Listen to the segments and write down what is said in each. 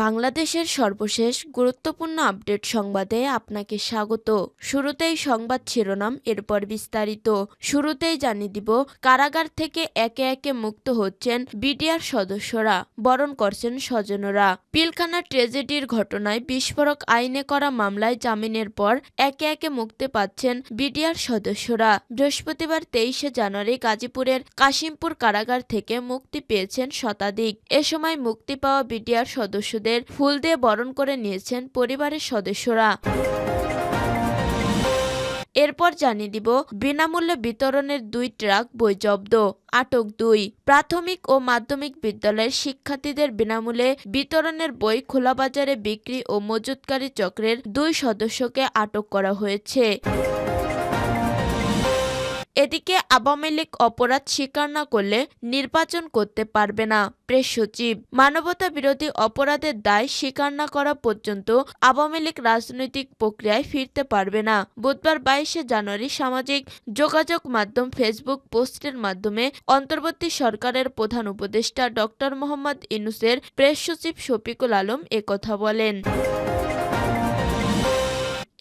বাংলাদেশের সর্বশেষ গুরুত্বপূর্ণ আপডেট সংবাদে আপনাকে স্বাগত। শুরুতেই সংবাদ শিরোনাম, এরপর বিস্তারিত। শুরুতেই জানিয়ে দিব, কারাগার থেকে একে একে মুক্ত হচ্ছেন বিডিআর সদস্যরা, বরণ করছেন স্বজনরা। পিলখানা ট্রেজেডির ঘটনায় বিস্ফোরক আইনে করা মামলায় জামিনের পর একে একে মুক্তি পাচ্ছেন বিডিআর সদস্যরা। বৃহস্পতিবার তেইশে জানুয়ারি গাজীপুরের কাশিমপুর কারাগার থেকে মুক্তি পেয়েছেন শতাধিক। এ সময় মুক্তি পাওয়া বিডিআর সদস্যদের ফুল দিয়ে বরণ করে নিয়েছেন পরিবারের সদস্যরা। এরপর জানিয়ে দিব, বিনামূল্যে বিতরণের দুই ট্রাক বই জব্দ, আটক দুই। প্রাথমিক ও মাধ্যমিক বিদ্যালয়ের শিক্ষার্থীদের বিনামূল্যে বিতরণের বই খোলা বাজারে বিক্রি ও মজুতকারী চক্রের দুই সদস্যকে আটক করা হয়েছে। এদিকে আওয়ামী লীগ অপরাধ স্বীকার না করলে নির্বাচন করতে পারবে না। প্রেস সচিব, মানবতা বিরোধী অপরাধের দায় স্বীকার না করা পর্যন্ত আওয়ামী লীগ রাজনৈতিক প্রক্রিয়ায় ফিরতে পারবে না। বুধবার বাইশে জানুয়ারি সামাজিক যোগাযোগ মাধ্যম ফেসবুক পোস্টের মাধ্যমে অন্তর্বর্তী সরকারের প্রধান উপদেষ্টা ডক্টর মোহাম্মদ ইনুসের প্রেস সচিব শফিকুল আলম একথা বলেন।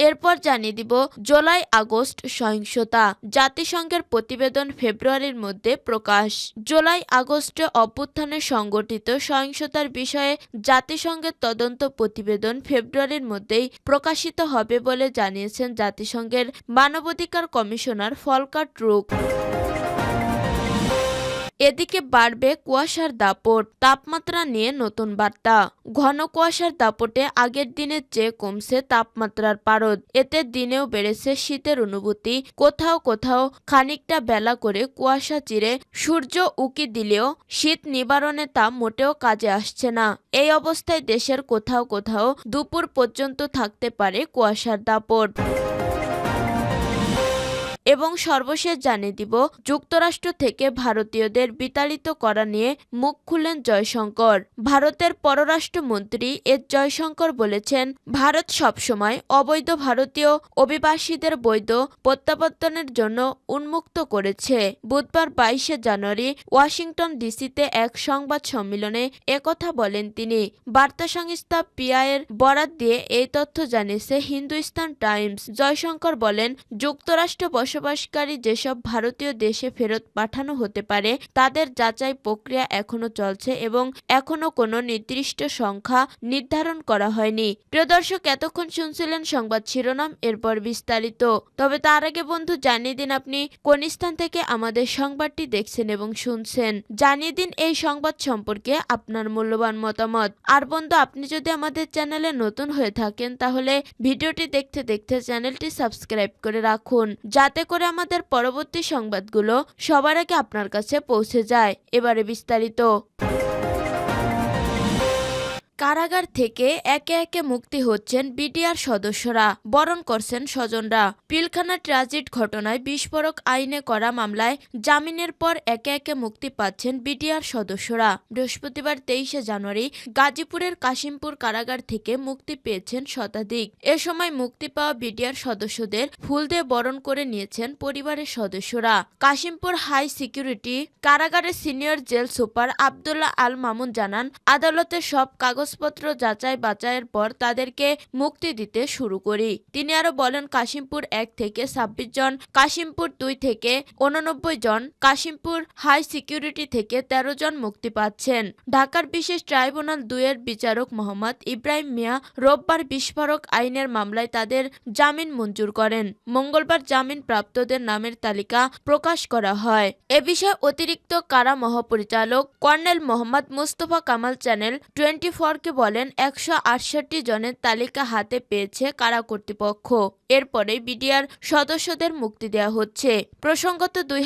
এরপর জানিয়ে দিব জুলাই আগস্ট সহিংসতা। জাতিসংঘের প্রতিবেদন ফেব্রুয়ারির মধ্যে প্রকাশ। জুলাই আগস্টে অভ্যুত্থানে সংগঠিত সহিংসতার বিষয়ে জাতিসংঘের তদন্ত প্রতিবেদন ফেব্রুয়ারির মধ্যেই প্রকাশিত হবে বলে জানিয়েছেন জাতিসংঘের মানবাধিকার কমিশনার ফলকার ট্রুক এদিকে বাড়বে কুয়াশার দাপট, তাপমাত্রা নিয়ে নতুন বার্তা। ঘন কুয়াশার দাপটে আগের দিনের চেয়ে কমছে তাপমাত্রার পারদ। এতে দিনেও বেড়েছে শীতের অনুভূতি। কোথাও কোথাও খানিকটা বেলা করে কুয়াশা চিরে সূর্য উকি দিলেও শীত নিবারণে তা মোটেও কাজে আসছে না। এই অবস্থায় দেশের কোথাও কোথাও দুপুর পর্যন্ত থাকতে পারে কুয়াশার দাপট। এবং সর্বশেষ জানিয়ে দিব, যুক্তরাষ্ট্র থেকে ভারতীয়দের বিতাড়িত করা নিয়ে মুখ খুললেন জয়শঙ্কর। ভারতের পররাষ্ট্রমন্ত্রী এস জয়শঙ্কর বলেছেন, ভারত সবসময় অবৈধ ভারতীয় অভিবাসীদের বৈধ প্রত্যাবর্তনের জন্য উন্মুক্ত করেছে। বুধবার বাইশে জানুয়ারি ওয়াশিংটন ডিসিতে এক সংবাদ সম্মেলনে একথা বলেন তিনি। বার্তা সংস্থা পিআইয়ের বরাত দিয়ে এই তথ্য জানিয়েছে হিন্দুস্তান টাইমস। জয়শঙ্কর বলেন, যুক্তরাষ্ট্র বসবাসকারী যেসব ভারতীয় দেশে ফেরত পাঠানো হতে পারে, তাদের যাচাই প্রক্রিয়া এখনও চলছে এবং এখনও কোনো নির্দিষ্ট সংখ্যা নির্ধারণ করা হয়নি। প্রিয় দর্শক, এতক্ষণ শুনছিলেন সংবাদ শিরোনাম, এরপর বিস্তারিত। তবে তার আগে বন্ধু, জানিয়ে দিন আপনি কোন স্থান থেকে আমাদের সংবাদটি দেখছেন এবং শুনছেন। জানিয়ে দিন এই সংবাদ সম্পর্কে আপনার মূল্যবান মতামত। আর বন্ধু, আপনি যদি আমাদের চ্যানেলে নতুন হয়ে থাকেন, তাহলে ভিডিওটি দেখতে দেখতে চ্যানেলটি সাবস্ক্রাইব করে রাখুন। যাতে করে আমাদের পরবর্তী সংবাদগুলো সবার আগে আপনার কাছে পৌঁছে যায়। এবারে বিস্তারিত। কারাগার থেকে একে একে মুক্তি হচ্ছেন বিডিআর সদস্যরা, বরণ করছেন স্বজনরা। পিলখানা ট্রাজিট ঘটনায় বিস্ফোরক আইনে করা মামলায় জামিনের পর একে একে মুক্তি পাচ্ছেন বিডিআর সদস্যরা। বৃহস্পতিবার তেইশে জানুয়ারি গাজীপুরের কাশিমপুর কারাগার থেকে মুক্তি পেয়েছেন শতাধিক। এ সময় মুক্তি পাওয়া বিডিআর সদস্যদের ফুল দিয়ে বরণ করে নিয়েছেন পরিবারের সদস্যরা। কাশিমপুর হাই সিকিউরিটি কারাগারের senior jail super Abdullah Al Mamun জানান আদালতের সব কাগজপত্র যাচাই বাছাইয়ের পর তাদেরকে মুক্তি দিতে শুরু করি। তিনি আরও বলেন, কাশিমপুর এক থেকে ছাব্বিশ জন, কাশিমপুর দুই থেকে উননব্বই জন, কাশিমপুর হাই সিকিউরিটি থেকে ১৩ জন মুক্তি পাচ্ছেন। ঢাকার বিশেষ ট্রাইব্যুনাল দুইয়ের বিচারক মোহাম্মদ ইব্রাহিম মিয়া রোববার বিস্ফোরক আইনের মামলায় তাদের জামিন মঞ্জুর করেন। মঙ্গলবার জামিন প্রাপ্তদের নামের তালিকা প্রকাশ করা হয়। এ বিষয়ে অতিরিক্ত কারা মহাপরিচালক colonel Mohammad Mustafa Kamal channel twenty ফোরকে বলেন, একশো আটষট্টি জনের তালিকা হাতে পেয়েছে কারা কর্তৃপক্ষ। এরপরে বিডিআর সদস্যদের মুক্তি দেওয়া হচ্ছে। প্রসঙ্গত দুই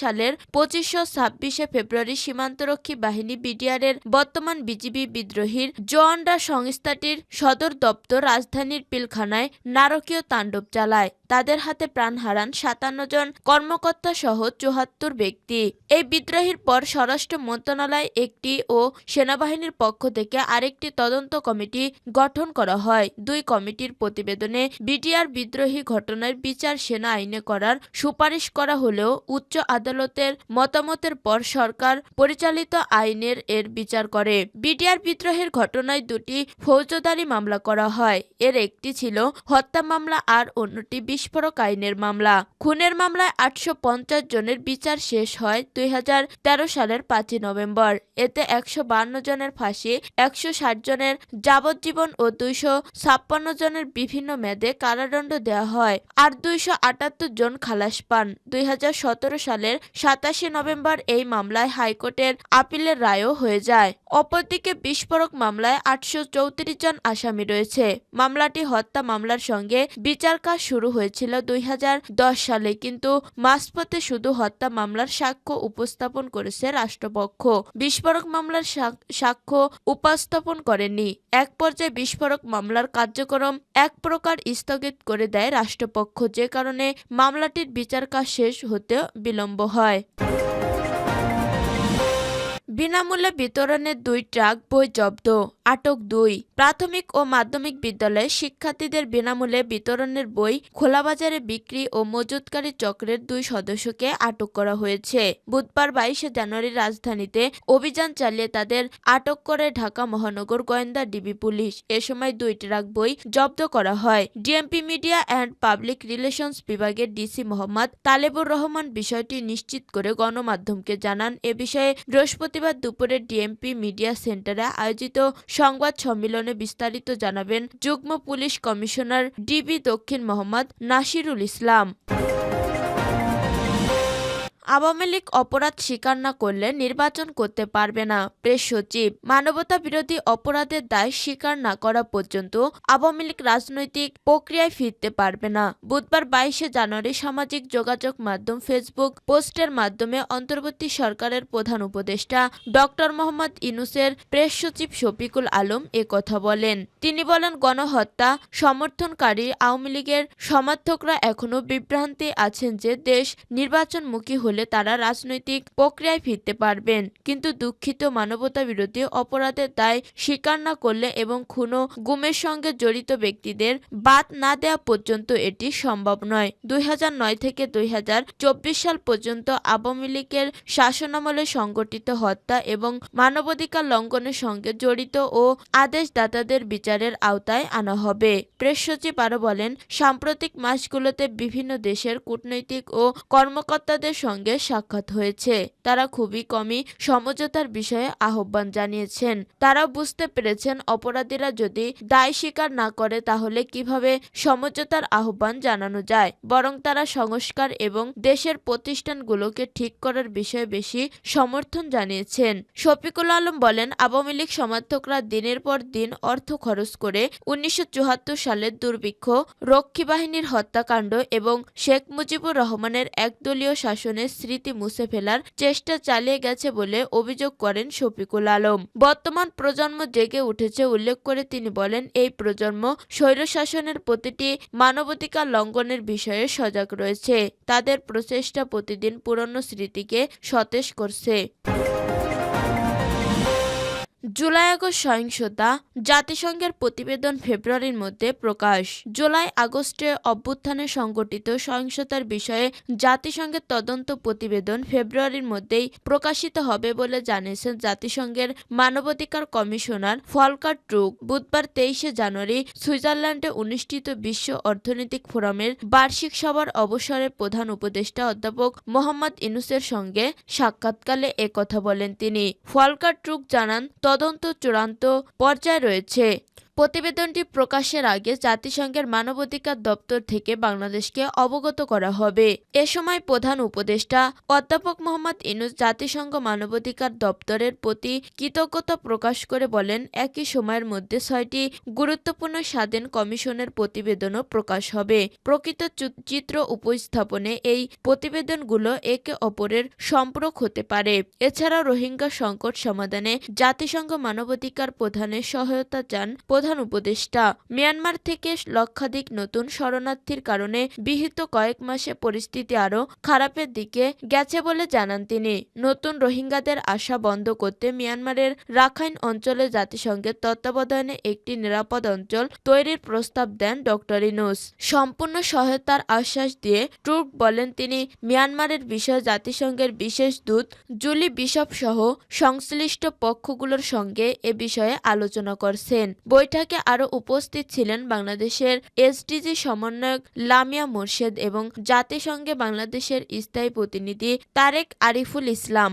সালের পঁচিশশো ছাব্বিশে ফেব্রুয়ারি সীমান্তরক্ষী বাহিনী বিডিআর এর বর্তমান বিজিবি বিদ্রোহীর জওয়ানরা সংস্থাটির সদর দপ্তর রাজধানীর পিলখানায় নারকীয় তাণ্ডব চালায়। তাদের হাতে প্রাণ হারান সাতান্ন জন কর্মকর্তা সহ চুহাত্তর ব্যক্তি। এই বিদ্রোহীর পর স্বরাষ্ট্র মন্ত্রণালয় একটি ও সেনাবাহিনীর পক্ষ থেকে আরেকটি তদন্ত কমিটি গঠন করা হয়। দুই কমিটির প্রতিবেদনে বিডিআর বিদ্রোহী ঘটনার বিচার সেনা আইনে করার সুপারিশ করা হলেও উচ্চ আদালতের মতামতের পর সরকার পরিচালিত আইনের এর বিচার করে। বিডিআর বিদ্রোহের ঘটনায় দুটি ফৌজদারি মামলা করা হয়। এর একটি ছিল হত্যা মামলা আর অন্যটি বিস্ফোরক আইনের মামলা। খুনের মামলায় আটশো পঞ্চাশ জনের বিচার শেষ হয় দুই হাজার তেরো সালের পাঁচই নভেম্বর। এতে একশো জনের ফাঁসি, একশো ষাট জনের যাবজ্জীবন ও দুইশো ছাপ্পান্ন জনের বিভিন্ন মেয়াদে কারাদণ্ড দেওয়া হয় আর দুইশো আটাত্তর জন খালাস পান। দুই সালের সাতাশে নভেম্বর এই মামলায় হাইকোর্টের আপিলের রায়ও হয়ে যায়। অপরদিকে বিস্ফোরক মামলায় আটশো চৌত্রিশ জন আসামি রয়েছে। মামলাটি হত্যা মামলার সঙ্গে বিচার কাজ শুরু হয়েছিল দুই হাজার দশ সালে, কিন্তু মাঝপথে শুধু হত্যা মামলার সাক্ষ্য উপস্থাপন করেছে রাষ্ট্রপক্ষ। বিস্ফোরক মামলার সাক- সাক্ষ্য উপস্থাপন করেনি এক পর্যায়ে বিস্ফোরক মামলার কার্যক্রম এক প্রকার স্থগিত করে দেয় রাষ্ট্রপক্ষ, যে কারণে মামলাটির বিচার কাজ শেষ হতে বিলম্ব হয়। বিনামূল্যে বিতরণের দুই ট্রাক বই জব্দ। আটক দুই। প্রাথমিক ও মাধ্যমিক বিদ্যালয়ে শিক্ষার্থীদের বিনামূল্যে বিতরণের বই খোলাবাজারে বিক্রি ও মজুতকারী চক্রের দুই সদস্যকে আটক করা হয়েছে। বুধবার বাইশে জানুয়ারি রাজধানীতে অভিযান চালিয়ে তাদের আটক করে ঢাকা মহানগর গোয়েন্দা ডিবি পুলিশ। এ সময় দুই ট্রাক বই জব্দ করা হয়। DMP media and public relations বিভাগের ডিসি মোহাম্মদ তালেবুর রহমান বিষয়টি নিশ্চিত করে গণমাধ্যমকে জানান। এ বিষয়ে বৃহস্পতিবার দুপুরে ডিএমপি মিডিয়া সেন্টারে আয়োজিত সংবাদ সম্মেলনে বিস্তারিত জানাবেন যুগ্ম পুলিশ কমিশনার ডিবি দক্ষিণ মোহাম্মদ নাসিরুল ইসলাম। আওয়ামী লীগ অপরাধ স্বীকার না করলে নির্বাচন করতে পারবে না। প্রেস সচিব মানবতা বিরোধী অপরাধের দায় স্বীকার না করা পর্যন্ত আওয়ামী লীগ রাজনৈতিক প্রক্রিয়ায় ফিরতে পারবে না। বুধবার বাইশে জানুয়ারি সামাজিক যোগাযোগ মাধ্যম ফেসবুক পোস্টের মাধ্যমে অন্তর্বর্তী সরকারের প্রধান উপদেষ্টা ডক্টর মোহাম্মদ ইনুসের প্রেস সচিব শফিকুল আলম এ কথা বলেন। তিনি বলেন, গণহত্যা সমর্থনকারী আওয়ামী লীগের সমর্থকরা এখনও বিভ্রান্তি আছেন যে দেশ নির্বাচনমুখী হলে তারা রাজনৈতিক প্রক্রিয়ায় ফিরতে পারবেন। কিন্তু দুঃখিত মানবতা বিরোধী অপরাধের দায় স্বীকার না করলে এবং খুন গুমের সঙ্গে জড়িত ব্যক্তিদের বাদ না দেওয়া পর্যন্ত এটি সম্ভব নয়। দুই থেকে দুই সাল পর্যন্ত আওয়ামী লীগের শাসনামলে সংগঠিত হত্যা এবং মানবাধিকার লঙ্ঘনের সঙ্গে জড়িত ও আদেশদাতাদের বিচারের আওতায় আনা হবে। প্রেস সচিব আরও বলেন, সাম্প্রতিক মাসগুলোতে বিভিন্ন দেশের কূটনৈতিক ও কর্মকর্তাদের সঙ্গে সাক্ষাৎ হয়েছে। তারা খুবই কমই সমঝোতার বিষয়ে আহ্বান জানিয়েছেন। তারাও বুঝতে পেরেছেন অপরাধীরা যদি দায় স্বীকার না করে, তাহলে কীভাবে সমঝোতার আহ্বান জানানো যায়? বরং তারা সংস্কার এবং দেশের প্রতিষ্ঠানগুলোকে ঠিক করার বিষয়ে বেশি সমর্থন জানিয়েছেন। শফিকুল আলম বলেন, আওয়ামী লীগ সমর্থকরা দিনের পর দিন অর্থ খরচ করে উনিশশো চুয়াত্তর সালের দুর্ভিক্ষ রক্ষী বাহিনীর হত্যাকাণ্ড এবং শেখ মুজিবুর রহমানের একদলীয় শাসনের স্মৃতি মুছে ফেলার চেষ্টা চালিয়ে গেছে বলে অভিযোগ করেন শফিকুল আলম। বর্তমান প্রজন্ম জেগে উঠেছে উল্লেখ করে তিনি বলেন, এই প্রজন্ম স্বৈরশাসনের প্রতিটি মানবাধিকার লঙ্ঘনের বিষয়ে সজাগ রয়েছে। তাদের প্রচেষ্টা প্রতিদিন পুরনো স্মৃতিকে সতেজ করছে। জুলাই আগস্ট সহিংসতা, জাতিসংঘের প্রতিবেদন ফেব্রুয়ারির মধ্যে প্রকাশ। জুলাই আগস্টে অভ্যুত্থানে সংগঠিত সহিংসতার বিষয়ে জাতিসংঘের তদন্ত প্রতিবেদন ফেব্রুয়ারির মধ্যেই প্রকাশিত হবে বলে জানিয়েছেন জাতিসংঘের মানবাধিকার কমিশনার ফলকার ট্রুক। বুধবার তেইশে জানুয়ারি সুইজারল্যান্ডে অনুষ্ঠিত বিশ্ব অর্থনৈতিক ফোরামের বার্ষিক সভার অবসরে প্রধান উপদেষ্টা অধ্যাপক মোহাম্মদ ইনুসের সঙ্গে সাক্ষাৎকালে একথা বলেন তিনি। ফলকার ট্রুক জানান তদন্ত চূড়ান্ত পর্যায়ে রয়েছে। প্রতিবেদনটি প্রকাশের আগে জাতিসংঘের মানবাধিকার দপ্তর থেকে বাংলাদেশকে অবগত করা হবে। এ সময় প্রধান উপদেষ্টা অধ্যাপক মোহাম্মদ ইনুস জাতিসংঘ মানবাধিকার দপ্তরের প্রতি কৃতজ্ঞতা প্রকাশ করে বলেন, একই সময়ের মধ্যে ছয়টি গুরুত্বপূর্ণ স্বাধীন কমিশনের প্রতিবেদনও প্রকাশ হবে। প্রকৃত চিত্র উপস্থাপনে এই প্রতিবেদনগুলো একে অপরের সম্পর্ক হতে পারে। এছাড়াও রোহিঙ্গা সংকট সমাধানে জাতিসংঘ মানবাধিকার প্রধানের সহায়তা চান প্রধান প্রধান উপদেষ্টা। মিয়ানমার থেকে লক্ষাধিক নতুন শরণার্থীর কারণে বিহিত কয়েক মাসে পরিস্থিতি আরও খারাপের দিকে গেছে বলে জানান তিনি। নতুন রোহিঙ্গাদের আশা বন্ধ করতে মিয়ানমারের রাখাইন অঞ্চলে জাতিসংঘের তত্ত্বাবধানে একটি নিরাপদ অঞ্চল তৈরির প্রস্তাব দেন ডক্টর ইনুস। সম্পূর্ণ সহায়তার আশ্বাস দিয়ে ট্রুক বলেন তিনি, মিয়ানমারের বিষয়ে জাতিসংঘের বিশেষ দূত জুলি বিশপ সহ সংশ্লিষ্ট পক্ষগুলোর সঙ্গে এ বিষয়ে আলোচনা করছেন। বৈঠকে আরও উপস্থিত ছিলেন বাংলাদেশের এসডিজি সমন্বয়ক লামিয়া মোর্শেদ এবং জাতিসংঘে বাংলাদেশের স্থায়ী প্রতিনিধি তারেক আরিফুল ইসলাম।